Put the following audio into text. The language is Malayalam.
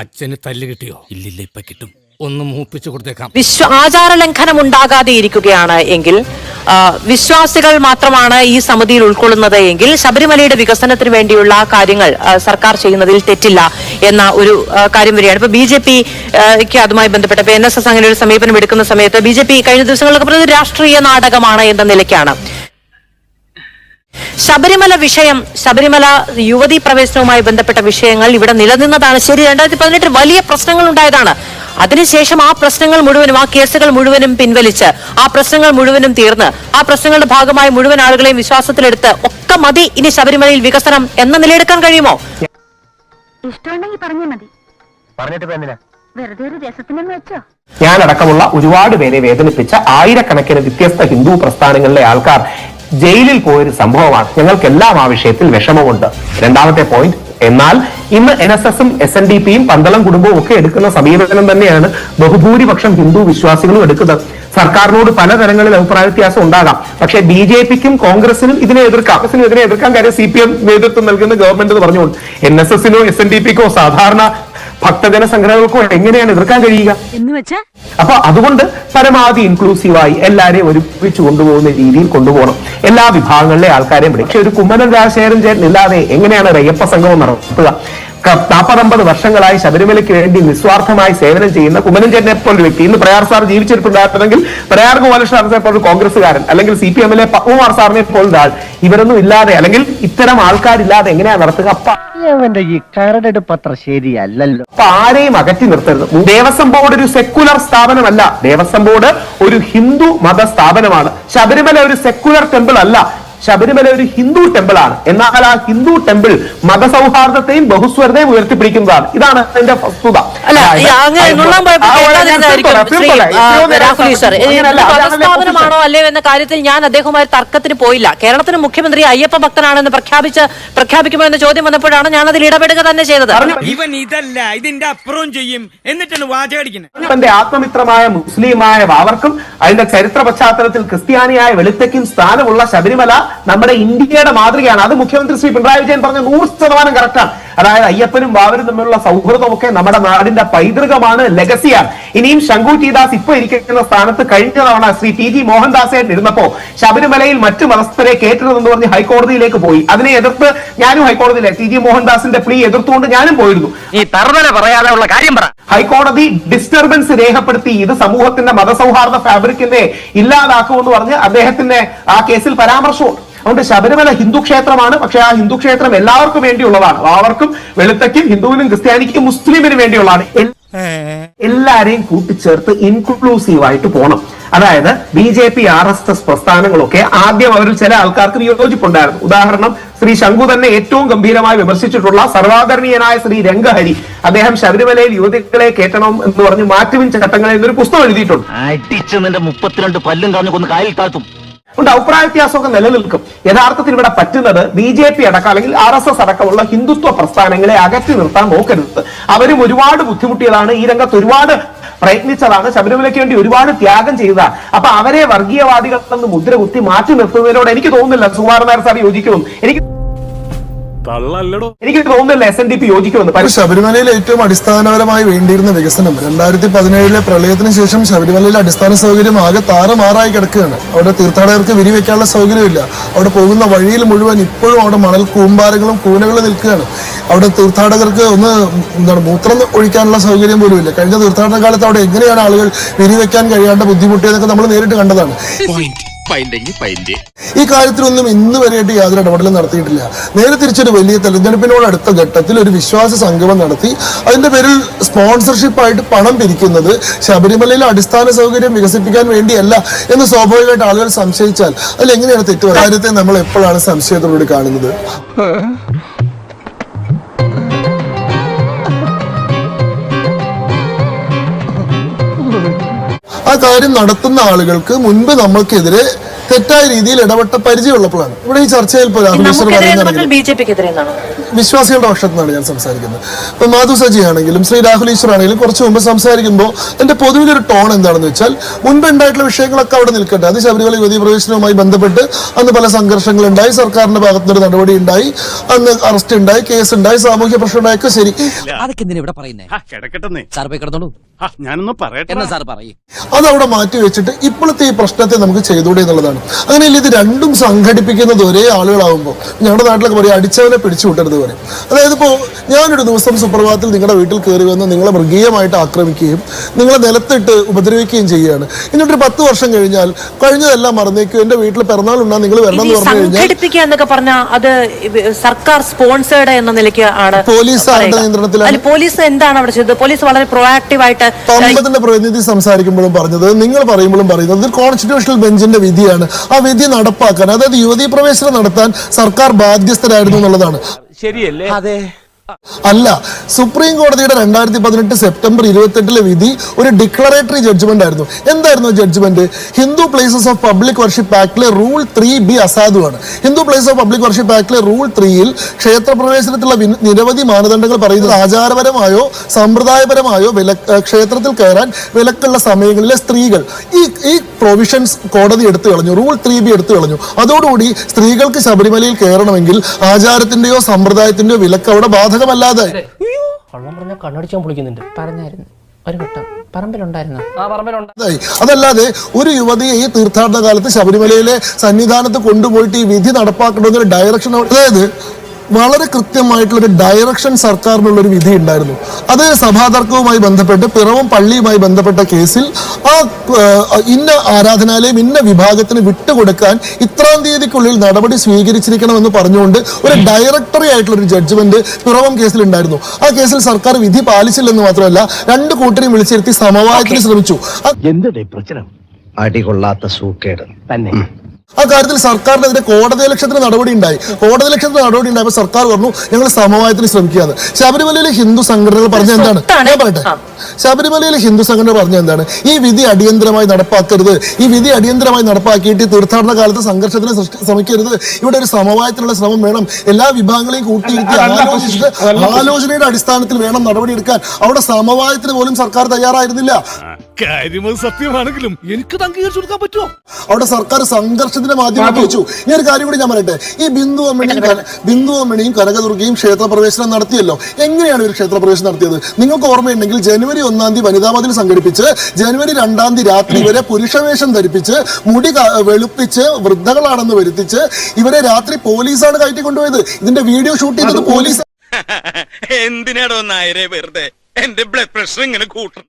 അച്ഛന് തല്ല് കിട്ടിയോ? ഇല്ലില്ല ഇപ്പൊ കിട്ടും. ഒന്ന് മൂപ്പിച്ചു കൊടുത്തേക്കാം. വിശ്വ ആചാര ലംഘനം ഉണ്ടാകാതെ ഇരിക്കുകയാണ് എങ്കിൽ വിശ്വാസികൾ മാത്രമാണ് ഈ സമിതിയിൽ ഉൾക്കൊള്ളുന്നത് എങ്കിൽ ശബരിമലയുടെ വികസനത്തിന് വേണ്ടിയുള്ള കാര്യങ്ങൾ സർക്കാർ ചെയ്യുന്നതിൽ തെറ്റില്ല എന്ന ഒരു കാര്യം വരികയാണ്. ഇപ്പൊ ബി ജെ പിക്ക് അതുമായി ബന്ധപ്പെട്ട് ഇപ്പൊ എൻ എസ് എസ് അങ്ങനെ ഒരു സമീപനം എടുക്കുന്ന സമയത്ത് ബി ജെ പി കഴിഞ്ഞ ദിവസങ്ങളിലൊക്കെ പറഞ്ഞത് രാഷ്ട്രീയ നാടകമാണ് എന്ന നിലയ്ക്കാണ്. ശബരിമല വിഷയം ശബരിമല യുവതീ പ്രവേശനവുമായി ബന്ധപ്പെട്ട വിഷയങ്ങൾ ഇവിടെ നിലനിന്നതാണ്. ശരി രണ്ടായിരത്തി പതിനെട്ടിൽ വലിയ പ്രശ്നങ്ങൾ ഉണ്ടായതാണ്. അതിനുശേഷം ആ പ്രശ്നങ്ങൾ മുഴുവനും ആ കേസുകൾ മുഴുവനും പിൻവലിച്ച് ആ പ്രശ്നങ്ങൾ മുഴുവനും തീർന്ന് ആ പ്രശ്നങ്ങളുടെ ഭാഗമായി മുഴുവൻ ആളുകളെയും വിശ്വാസത്തിലെടുത്ത് ഒക്കെ മതി ഇനി ശബരിമലയിൽ വികസനം എന്ന നിലയെടുക്കാൻ കഴിയുമോ? ഇഷ്ടമുണ്ടെങ്കിൽ മതി. പറഞ്ഞിട്ട് വെറുതെ ഒരു രസത്തിനെന്ന് വെച്ചോ. ഞാനടക്കമുള്ള ഒരുപാട് പേരെ വേദനിപ്പിച്ച ആയിരക്കണക്കിന് വ്യത്യസ്ത ഹിന്ദു പ്രസ്ഥാനങ്ങളിലെ ആൾക്കാർ ജയിലിൽ പോയൊരു സംഭവമാണ്. ഞങ്ങൾക്കെല്ലാം ആ വിഷയത്തിൽ വിഷമമുണ്ട്. രണ്ടാമത്തെ പോയിന്റ് എന്നാൽ ഇന്ന് എൻ എസ് എസും എസ് എൻ ഡി പിയും പന്തളം കുടുംബവും ഒക്കെ എടുക്കുന്ന സമീപനം തന്നെയാണ് ബഹുഭൂരിപക്ഷം ഹിന്ദു വിശ്വാസികളും എടുക്കുന്നത്. സർക്കാരിനോട് പലതരങ്ങളിൽ അഭിപ്രായ വ്യത്യാസം ഉണ്ടാകാം. പക്ഷെ ബി ജെ പിക്കും കോൺഗ്രസിനും ഇതിനെ എതിർക്കാം. ഇതിനെ എതിർക്കാൻ കാര്യം സി പി എം നേതൃത്വം നൽകുന്ന ഗവൺമെന്റ് പറഞ്ഞുകൊണ്ട്. എൻ എസ് എസിനോ എസ് എൻ ഡി പിക്കോ സാധാരണ ഭക്തജന സംഘടനകൾക്കോ എങ്ങനെയാണ് എതിർക്കാൻ കഴിയുക? എന്ന് വെച്ചാ? അപ്പൊ അതുകൊണ്ട് പരമാവധി ഇൻക്ലൂസീവായി എല്ലാരെയും ഒരുമിച്ച് കൊണ്ടുപോകുന്ന രീതിയിൽ കൊണ്ടുപോകണം. എല്ലാ വിഭാഗങ്ങളിലെ ആൾക്കാരെയും പക്ഷെ ഒരു കുമ്മനം രാജശേഖരൻ ചേട്ടൻ ഇല്ലാതെ എങ്ങനെയാണ് റയ്യപ്പ സംഘവും സംഗമം നടത്തുക? നാൽപ്പതമ്പത് വർഷങ്ങളായി ശബരിമലയ്ക്ക് വേണ്ടി നിസ്വാർത്ഥമായി സേവനം ചെയ്യുന്ന കുമ്മനം ചേട്ടനെ പോലെ വ്യക്തി. ഇന്ന് പ്രയാർ സാർ ജീവിച്ചിരിപ്പുണ്ടായിരുന്നെങ്കിൽ പ്രയാർ ഗോപാലകൃഷ്ണൻ സാറിനെ പോലെ കോൺഗ്രസ്സുകാരൻ അല്ലെങ്കിൽ സി പി എമ്മിലെ പത്മകുമാർ സാറിനെ പോലുള്ള ആൾ. ഇവരൊന്നും ഇല്ലാതെ അല്ലെങ്കിൽ ഇത്തരം ആൾക്കാരില്ലാതെ എങ്ങനെയാ നടത്തുക? അപ്പ അവന്റെ ഈ ശരിയല്ലല്ലോ. അപ്പൊ ആരെയും അകറ്റി നിർത്തരുത്. ദേവസ്വം ബോർഡ് ഒരു സെക്കുലർ സ്ഥാപനമല്ല. ദേവസ്വം ബോർഡ് ഒരു ഹിന്ദു മത സ്ഥാപനമാണ്. ശബരിമല ഒരു സെക്കുലർ ടെമ്പിൾ അല്ല. ശബരിമല ഒരു ഹിന്ദു ടെമ്പിൾ ആണ് എന്നാൽ ആ ഹിന്ദു ടെമ്പിൾ മതസൗഹാർദ്ദത്തെയും ബഹുസ്വരതയും ഉയർത്തിപ്പിടിക്കുന്നതാണ്. ഇതാണ് അതിന്റെ വസ്തുത. മതസ്ഥാപനമാണോ അല്ലയോ എന്ന കാര്യത്തിൽ ഞാൻ അദ്ദേഹവുമായി തർക്കത്തിന് പോയില്ല. കേരളത്തിന് മുഖ്യമന്ത്രി അയ്യപ്പ ഭക്തനാണെന്ന് പ്രഖ്യാപിച്ച് പ്രഖ്യാപിക്കുമോ എന്ന ചോദ്യം വന്നപ്പോഴാണ് ഞാൻ അതിൽ ഇടപെടുക തന്നെ ചെയ്തത്. ഇവൻ ഇതല്ല ഇതിന്റെ അപ്പുറവും ചെയ്യും. എന്നിട്ടാണ് വാചകടിക്കുന്നത് ആത്മമിത്രമായ മുസ്ലിമായ വാവർക്കും അതിന്റെ ചരിത്ര പശ്ചാത്തലത്തിൽ ക്രിസ്ത്യാനിയായ വെളുത്തയ്ക്കും സ്ഥാനമുള്ള ശബരിമല നമ്മുടെ ഇന്ത്യയുടെ മാതൃകയാണ്. അത് മുഖ്യമന്ത്രി ശ്രീ പിണറായി വിജയൻ പറഞ്ഞ നൂറ് ശതമാനം കറക്റ്റാണ് അതായത് അയ്യപ്പനും വാവരും തമ്മിലുള്ള സൗഹൃദമൊക്കെ നമ്മുടെ നാടിന്റെ പൈതൃകമാണ് ലെഗസിയാണ് ഇനിയും ശങ്കു ടി ദാസ് ഇപ്പൊ ഇരിക്കുന്ന സ്ഥാനത്ത് കഴിഞ്ഞ തവണ ശ്രീ ടി ജി മോഹൻദാസേട്ടൻ ഇരുന്നപ്പോ ശബരിമലയിൽ മറ്റു മതസ്ഥരെ കേട്ടിരുന്നെന്ന് പറഞ്ഞ് ഹൈക്കോടതിയിലേക്ക് പോയി. അതിനെ എതിർത്ത് ഞാനും ഹൈക്കോടതിയിലെ ടി ജി മോഹൻദാസിന്റെ പ്ലീ എതിർത്തുകൊണ്ട് ഞാനും പോയിരുന്നു. ഈ തറുതല പറയാതെ ഉള്ള കാര്യം പറ. ഹൈക്കോടതി ഡിസ്റ്റർബൻസ് രേഖപ്പെടുത്തി ഇത് സമൂഹത്തിന്റെ മതസൗഹാർദ്ദ ഫാബ്രിക്കിന്റെ ഇല്ലാതാക്കുമെന്ന് പറഞ്ഞ് അദ്ദേഹത്തിന്റെ ആ കേസിൽ പരാമർശമുണ്ട്. അതുകൊണ്ട് ശബരിമല ഹിന്ദു ക്ഷേത്രമാണ്. പക്ഷെ ആ ഹിന്ദു ക്ഷേത്രം എല്ലാവർക്കും വേണ്ടിയുള്ളതാണ്. അവർക്കും വെളുത്തക്കും ഹിന്ദുവിനും ക്രിസ്ത്യാനിക്കും മുസ്ലിമിനും വേണ്ടിയുള്ളതാണ്. എല്ലാരെയും കൂട്ടിച്ചേർത്ത് ഇൻക്ലൂസീവ് ആയിട്ട് പോകണം അതായത് B J P R S S പ്രസ്ഥാനങ്ങളൊക്കെ ആദ്യം അവരിൽ ചില ആൾക്കാർക്ക് വിയോജിപ്പുണ്ടായിരുന്നു. ഉദാഹരണം ശ്രീ ശങ്കു തന്നെ ഏറ്റവും ഗംഭീരമായി വിമർശിച്ചിട്ടുള്ള സർവാദരണീയനായ ശ്രീ രംഗഹരി. അദ്ദേഹം ശബരിമലയിൽ യുവതികളെ കേട്ടണം എന്ന് പറഞ്ഞ് മാറ്റുവിൻ ചട്ടങ്ങളിൽ എന്നൊരു പുസ്തകം എഴുതിയിട്ടുണ്ട്. അടിച്ചു നിന്റെ മുപ്പത്തിരണ്ട് പല്ലും കാഞ്ഞു കൊന്ന് കായൽ അതുകൊണ്ട് അഭിപ്രായ വ്യത്യാസമൊക്കെ നിലനിൽക്കും. യഥാർത്ഥത്തിൽ ഇവിടെ പറ്റുന്നത് ബി ജെ പി അടക്കം അല്ലെങ്കിൽ ആർ എസ് എസ് അടക്കമുള്ള ഹിന്ദുത്വ പ്രസ്ഥാനങ്ങളെ അകറ്റി നിർത്താൻ നോക്കരുത്. അവരും ഒരുപാട് ബുദ്ധിമുട്ടിയതാണ്. ഈ രംഗത്ത് ഒരുപാട് പ്രയത്നിച്ചതാണ്. ശബരിമലയ്ക്ക് വേണ്ടി ഒരുപാട് ത്യാഗം ചെയ്തതാണ്. അപ്പൊ അവരെ വർഗീയവാദികൾ നിന്ന് മുദ്ര കുത്തി മാറ്റി നിർത്തുന്നതിനോട് എനിക്ക് തോന്നുന്നില്ല സുകുമാരൻ നായർ സാർ യോജിക്കുമെന്ന്. എനിക്ക് തള്ളല്ലടോ. എനിക്ക് തോന്നുന്നില്ല എസ് എൻ ഡി പി യോജിക്കുമെന്ന്? ശബരിമലയിൽ ഏറ്റവും അടിസ്ഥാനപരമായി വേണ്ടിയിരുന്ന വികസനം. രണ്ടായിരത്തി പതിനേഴിലെ പ്രളയത്തിന് ശേഷം ശബരിമലയിലെ അടിസ്ഥാന സൗകര്യം ആകെ താറുമാറായി കിടക്കുകയാണ്. അവിടെ തീർത്ഥാടകർക്ക് വിരിവെക്കാനുള്ള സൗകര്യമില്ല. അവിടെ പോകുന്ന വഴിയിൽ മുഴുവൻ ഇപ്പോഴും അവിടെ മണൽ കൂമ്പാരങ്ങളും കൂനകളും നിൽക്കുകയാണ്. അവിടെ തീർത്ഥാടകർക്ക് ഒന്ന് എന്താണ് മൂത്രം ഒഴിക്കാനുള്ള സൗകര്യം പോലും ഇല്ല. കഴിഞ്ഞ തീർത്ഥാടന കാലത്ത് അവിടെ എങ്ങനെയാണ് ആളുകൾ വിരിവെക്കാൻ കഴിയാണ്ട് ബുദ്ധിമുട്ടിയതൊക്കെ നമ്മൾ നേരിട്ട് കണ്ടതാണ്. ഈ കാര്യത്തിലൊന്നും ഇന്ന് വരെയായിട്ട് യാതൊരു ഇടപെടലും നടത്തിയിട്ടില്ല. നേരെ തിരിച്ചൊരു വലിയ തെരഞ്ഞെടുപ്പിനോട് അടുത്ത ഘട്ടത്തിൽ ഒരു വിശ്വാസ സംഗമം നടത്തി. അതിന്റെ പേരിൽ സ്പോൺസർഷിപ്പ് ആയിട്ട് പണം പിരിക്കുന്നത് ശബരിമലയിലെ അടിസ്ഥാന സൗകര്യം വികസിപ്പിക്കാൻ വേണ്ടിയല്ല എന്ന് സ്വാഭാവികമായിട്ട് ആളുകൾ സംശയിച്ചാൽ അതിൽ എങ്ങനെയാണ് തെറ്റ്? കാര്യത്തെ നമ്മൾ എപ്പോഴാണ് സംശയത്തോടുകൂടി കാണുന്നത്? കാര്യം നടത്തുന്ന ആളുകൾക്ക് മുൻപ് നമ്മൾക്കെതിരെ തെറ്റായ രീതിയിൽ ഇടപെട്ട പരിചയമുള്ളപ്പോഴാണ്. ഇവിടെ ഈ ചർച്ചയിൽ വിശ്വാസികളുടെ പക്ഷത്തു നിന്നാണ് ഞാൻ സംസാരിക്കുന്നത്. ഇപ്പൊ മാധു സജി ആണെങ്കിലും ശ്രീ രാഹുൽ ഈശ്വർ ആണെങ്കിലും കുറച്ച് മുമ്പ് സംസാരിക്കുമ്പോൾ എന്റെ പൊതുവിലൊരു ടോൺ എന്താണെന്ന് വെച്ചാൽ മുൻപ് ഉണ്ടായിട്ടുള്ള വിഷയങ്ങളൊക്കെ അവിടെ നിൽക്കട്ടെ. അത് ശബരിമല യുവതി പ്രവേശനവുമായി ബന്ധപ്പെട്ട് അന്ന് പല സംഘർഷങ്ങളുണ്ടായി. സർക്കാരിന്റെ ഭാഗത്തുനിന്നൊരു നടപടി ഉണ്ടായി. അന്ന് അറസ്റ്റ് ഉണ്ടായി കേസ് ഉണ്ടായി സാമൂഹ്യ പ്രശ്നം ഉണ്ടായൊക്കെ ശരി. അത് അവിടെ മാറ്റി വെച്ചിട്ട് ഇപ്പോഴത്തെ ഈ പ്രശ്നത്തെ നമുക്ക് ചെയ്തൂടെ എന്നുള്ളതാണ്. അങ്ങനെയല്ല ഇത് രണ്ടും സംഘടിപ്പിക്കുന്നത് ഒരേ ആളുകളാവുമ്പോൾ ഞങ്ങളുടെ നാട്ടിലൊക്കെ പറയും അടിച്ചവനെ പിടിച്ചു വിട്ടരുത് പറയും. അതായത് ഇപ്പോൾ ഞാനൊരു ദിവസം സുപ്രഭാതത്തിൽ നിങ്ങളുടെ വീട്ടിൽ കയറി വന്ന് നിങ്ങളെ മൃഗീയമായിട്ട് ആക്രമിക്കുകയും നിങ്ങളെ നിലത്തിട്ട് ഉപദ്രവിക്കുകയും ചെയ്യുകയാണ്. എന്നിട്ടൊരു പത്ത് വർഷം കഴിഞ്ഞാൽ കഴിഞ്ഞതെല്ലാം മറന്നേക്കും. എന്റെ വീട്ടിൽ പിറന്നാൾ ഉണ്ടാ നിങ്ങൾ വരണം എന്ന് പറഞ്ഞു കഴിഞ്ഞാൽ സംഘടിപ്പിക്കുക എന്നൊക്കെ പറഞ്ഞാൽ അത് സർക്കാർ എന്ന നിലയ്ക്ക് ആണ് പോലീസ് ആരുടെ പറയുക. നിയന്ത്രണത്തിലാണ്? അല്ല, പോലീസ് എന്താണ് അവിടെ ചെയ്തത്? പോലീസ് വളരെ പ്രൊആക്റ്റീവ് ആയിട്ട് പമ്പത്തിന്റെ പ്രതിനിധി സംസാരിക്കുമ്പോഴും പറഞ്ഞത് നിങ്ങൾ പറയുമ്പോഴും പറയുന്നത് കോൺസ്റ്റിറ്റ്യൂഷണൽ ബെഞ്ചിന്റെ വിധിയാണ്. ആ വിധി നടപ്പാക്കാൻ അതായത് യുവതീ പ്രവേശനം നടത്താൻ സർക്കാർ ബാധ്യസ്ഥരായിരുന്നു എന്നുള്ളതാണ്. ശരിയല്ലേ? അതെ. അല്ല സുപ്രീം കോടതിയുടെ രണ്ടായിരത്തി പതിനെട്ട് സെപ്റ്റംബർ ഇരുപത്തെട്ടിലെ വിധി ഒരു ഡിക്ലറേറ്ററി ജഡ്ജ്മെന്റ് ആയിരുന്നു. എന്തായിരുന്നു judgment? Hindu places of public worship ആക്ടിലെ rule three B അസാധുവാണ്. Hindu place of public worship ആക്ടിലെ rule ത്രീയിൽ ക്ഷേത്രപ്രവേശനത്തിലുള്ള നിരവധി മാനദണ്ഡങ്ങൾ പറയുന്നത് ആചാരപരമായോ സമ്പ്രദായപരമായോ വില ക്ഷേത്രത്തിൽ കയറാൻ വിലക്കുള്ള സമയങ്ങളിലെ സ്ത്രീകൾ. ഈ ഈ പ്രൊവിഷൻസ് കോടതി എടുത്തു കളഞ്ഞു റൂൾ ത്രീ ബി എടുത്തു കളഞ്ഞു. അതോടുകൂടി സ്ത്രീകൾക്ക് ശബരിമലയിൽ കയറണമെങ്കിൽ ആചാരത്തിന്റെയോ സമ്പ്രദായത്തിന്റെയോ വിലക്ക് അവിടെ കള്ളം കണ്ണടിച്ചാൻ പൊളിക്കുന്നുണ്ട്. പറഞ്ഞായിരുന്നു. ഒരു വട്ടം. പറമ്പിലുണ്ടായിരുന്നു? ആ പറമ്പിലുണ്ട്. അതല്ലാതെ ഒരു യുവതിയെ ഈ തീർത്ഥാടന കാലത്ത് ശബരിമലയിലെ സന്നിധാനത്ത് കൊണ്ടുപോയിട്ട് ഈ വിധി നടപ്പാക്കണമെന്നൊരു ഡയറക്ഷൻ അതായത് വളരെ കൃത്യമായിട്ടുള്ള ഒരു ഡയറക്ഷൻ സർക്കാരിനുള്ളൊരു വിധി ഉണ്ടായിരുന്നു. അത് സഭാതർക്കവുമായി ബന്ധപ്പെട്ട് പിറവം പള്ളിയുമായി ബന്ധപ്പെട്ട കേസിൽ ആ ഇന്ന ആരാധനാലയം ഇന്ന വിഭാഗത്തിന് വിട്ടുകൊടുക്കാൻ ഇത്രാം തീയതിക്കുള്ളിൽ നടപടി സ്വീകരിച്ചിരിക്കണമെന്ന് പറഞ്ഞുകൊണ്ട് ഒരു ഡയറക്ടറി ആയിട്ടുള്ള ഒരു ജഡ്ജ്മെന്റ് പിറവം കേസിൽ ഉണ്ടായിരുന്നു. ആ കേസിൽ സർക്കാർ വിധി പാലിച്ചില്ലെന്ന് മാത്രമല്ല രണ്ട് കൂട്ടരെയും വിളിച്ചിരുത്തി സമവായത്തിന് ശ്രമിച്ചു. എന്തുടേ പ്രശ്നം അടികൊള്ളാത്ത സൂക്കേട്. തന്നെ. ആ കാര്യത്തിൽ സർക്കാരിനെതിരെ കോടതി ലക്ഷത്തിന് നടപടി ഉണ്ടായി. കോടതി ലക്ഷ്യത്തിന് നടപടി ഉണ്ടായപ്പോൾ സർക്കാർ പറഞ്ഞു ഞങ്ങൾ സമവായത്തിന് ശ്രമിക്കുകയാണ്. ശബരിമലയിലെ ഹിന്ദു സംഘടനകൾ പറഞ്ഞ എന്താണ്. ഞാൻ പറയട്ടെ. ശബരിമലയിലെ ഹിന്ദു സംഘടന പറഞ്ഞ എന്താണ്? ഈ വിധി അടിയന്തരമായി നടപ്പാക്കരുത്. ഈ വിധി അടിയന്തരമായി നടപ്പാക്കിയിട്ട് തീർത്ഥാടന കാലത്ത് സംഘർഷത്തിന് സൃഷ്ടി ശ്രമിക്കരുത്. ഇവിടെ ഒരു സമവായത്തിനുള്ള ശ്രമം വേണം. എല്ലാ വിഭാഗങ്ങളെയും കൂട്ടിയിരുത്തി ആലോചിച്ചിട്ട് ആലോചനയുടെ അടിസ്ഥാനത്തിൽ വേണം നടപടിയെടുക്കാൻ അവിടെ സമവായത്തിന് പോലും സർക്കാർ തയ്യാറായിരുന്നില്ല. കാര്യമത് സത്യമാണെങ്കിലും എനിക്ക് അംഗീകരിച്ചു കൊടുക്കാൻ പറ്റുമോ? അവിടെ സർക്കാർ സംഘർഷത്തിന്റെ മാധ്യമം വെച്ചു ഞാൻ ഒരു കാര്യം കൂടി ഞാൻ പറയട്ടെ? ഈ ബിന്ദു അമ്മണിയും ബിന്ദു അമ്മണിയും കനകദുർഗയും ക്ഷേത്രപ്രവേശനം നടത്തിയല്ലോ. എങ്ങനെയാണ് ഒരു ക്ഷേത്രപ്രവേശനം നടത്തിയത്? നിങ്ങൾക്ക് ഓർമ്മയുണ്ടെങ്കിൽ ജനുവരി ഒന്നാം തീയതി വനിതാ മതിൽ സംഘടിപ്പിച്ച് ജനുവരി രണ്ടാം തീയതി രാത്രി ഇവരെ പുരുഷവേഷം ധരിപ്പിച്ച് മുടി വെളുപ്പിച്ച് വൃദ്ധകളാണെന്ന് വരുത്തിച്ച് ഇവരെ രാത്രി പോലീസാണ് കയറ്റി കൊണ്ടുപോയത് ഇതിന്റെ വീഡിയോ ഷൂട്ട് ചെയ്തത് പോലീസ് എന്തിനാടോ നായരെ വെറുതെ? എന്റെ ബ്ലഡ് പ്രഷർ ഇങ്ങനെ കൂട്ടണം.